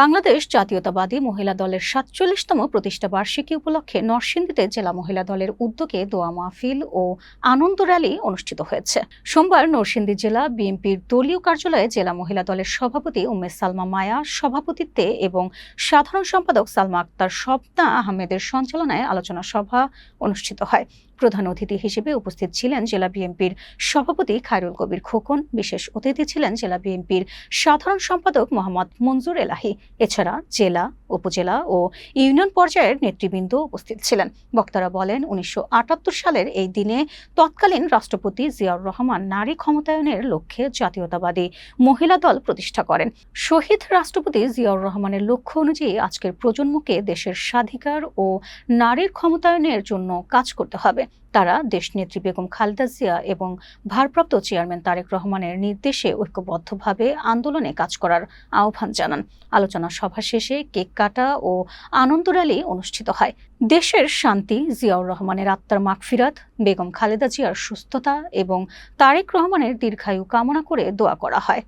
বাংলাদেশ জাতীয়তাবাদী মহিলা দলের সাতচল্লিশতম প্রতিষ্ঠা বার্ষিকী উপলক্ষে নরসিংদীতে জেলা মহিলা দলের উদ্যোগে দোয়া মাহফিল ও আনন্দ র্যালি অনুষ্ঠিত হয়েছে। সোমবার নরসিংদী জেলা বিএনপির দলীয় কার্যালয়ে জেলা মহিলা দলের সভাপতি উম্মে সালমা মায়া সভাপতিত্বে এবং সাধারণ সম্পাদক সালমা আক্তার স্বপ্না আহমেদের সঞ্চালনায় আলোচনা সভা অনুষ্ঠিত হয়। প্রধান অতিথি হিসেবে উপস্থিত ছিলেন জেলা বিএনপির সভাপতি খায়রুল কবির খোকন, বিশেষ অতিথি ছিলেন জেলা বিএনপির সাধারণ সম্পাদক মোহাম্মদ মঞ্জুর এলাহি এছাড়া জেলা, উপজেলা ও ইউনিয়ন পর্যায়ের নেতৃবৃন্দ উপস্থিত ছিলেন। বক্তারা বলেন, উনিশশো আটাত্তর সালের এই দিনে তৎকালীন রাষ্ট্রপতি জিয়াউর রহমান নারী ক্ষমতায়নের লক্ষ্যে জাতীয়তাবাদী মহিলা দল প্রতিষ্ঠা করেন। শহীদ রাষ্ট্রপতি জিয়াউর রহমানের লক্ষ্য অনুযায়ী আজকের প্রজন্মকে দেশের স্বাধিকার ও নারীর ক্ষমতায়নের জন্য কাজ করতে হবে। তারা দেশনেত্রী বেগম খালেদা জিয়া এবং ভারপ্রাপ্ত চেয়ারম্যান তারেক রহমানের নির্দেশে ঐক্যবদ্ধভাবে আন্দোলনে কাজ করার আহ্বান জানান। আলোচনা সভা শেষে কেক কাটা ও আনন্দ র্যালি অনুষ্ঠিত হয়। দেশের শান্তি, জিয়াউর রহমানের আত্মার মাগফিরাত, বেগম খালেদা জিয়ার সুস্থতা এবং তারেক রহমানের দীর্ঘায়ু কামনা করে দোয়া করা হয়।